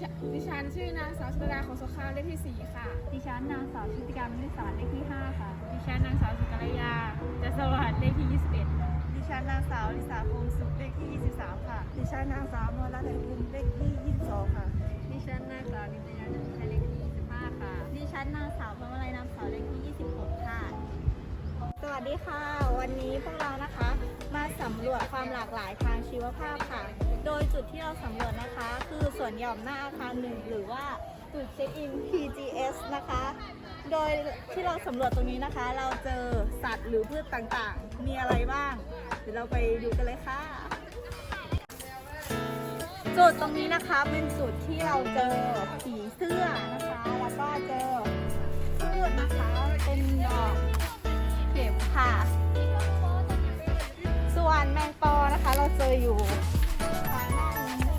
ฉันดิฉันชื่อนางสาวชนดาของสงครามเลขที่ 4 ค่ะ ดิฉันนางสาวชุติการมนิสารเลขที่ 5 ค่ะ ดิฉันนางสาวสุกัลยาจะสวัสดิ์เลขที่ 21 ดิฉันนางสาวลิสาคงสุขเลขที่ 23 ค่ะ ดิฉันนางสาวมรรัตน์ภูมิเลขที่ 22 ค่ะ ดิฉันนางสาวนิตยาจันทร์ชัยเลขที่25ค่ะ ดิฉันนางสาวพระวลัยนามสาวเลขที่ 26ค่ะส วัสดีค่ะ วันนี้พวกเรานะคะมาสำรวจความหลากหลายทางชีวภาพค่ะ โดยจุดที่เราสำรวจนะคะ คือส่วนหย่อมหน้าอาคารหนึ่งหรือว่าจุดเช็คอิน PGS นะคะ โดยที่เราสำรวจตรงนี้นะคะ เราเจอสัตว์หรือพืชต่างๆ มีอะไรบ้าง เดี๋ยวเราไปดูกันเลยค่ะ จุดตรงนี้นะคะเป็นจุดที่เราเจอผีเสื้อนะคะ แล้วก็เจอพืชนะคะเป็นดอก ออยู่ทางด้านนี้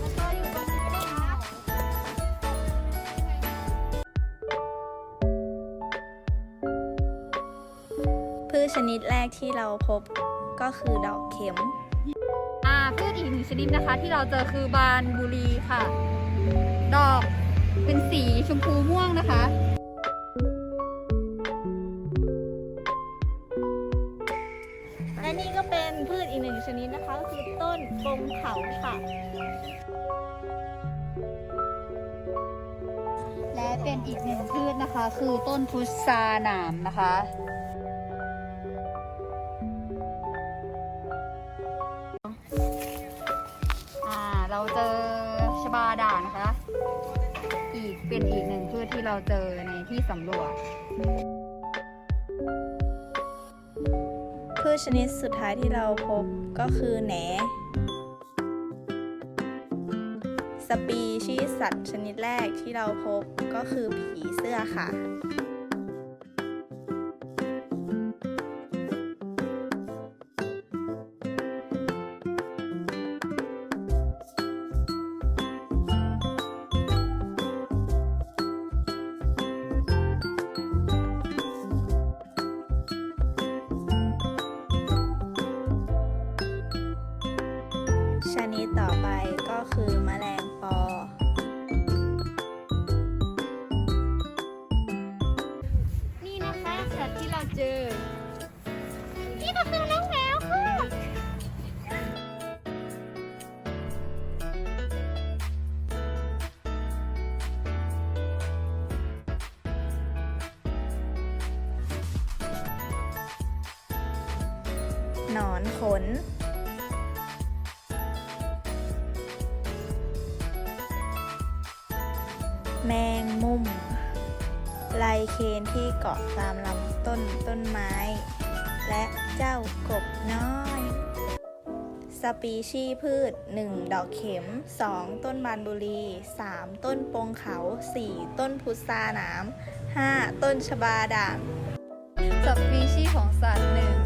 แล้วก็อยู่ตรงนี้นะคะพืชชนิดแรกที่เราพบก็คือดอกเข็ม อ่าพืชอีกหนึ่งชนิดนะคะ ที่เราเจอคือบานบุรีค่ะ ดอกเป็นสีชมพูม่วงนะคะ และนี่ก็เป็นพืชอีกหนึ่งชนิดนะคะ ก็คือต้นปงเขาค่ะ และเป็นอีกหนึ่งพืชนะคะ คือต้นพุทราหนามนะคะ อ่าเราเจอชบาด่างนะคะ อีกเป็นอีกหนึ่งพืชที่เราเจอในที่สำรวจ ชชนิดสุดท้ายที่เราพบก็คือแหน สปีชีส์สัตว์ชนิดแรกที่เราพบก็คือผีเสื้อค่ะ นี่ก็คือน้องแมวค่ะหนอนขนแมงมุม ไลเคนที่เกาะตามลำต้นต้นไม้ และเจ้ากบน้อย สปีชีพืช 1 ดอกเข็ม 2 ต้นบานบุรี 3 ต้นปงเขา 4 ต้นพุทราหนาม 5 ต้นชบาด่างสปีชีของสัตว์หนึ่ง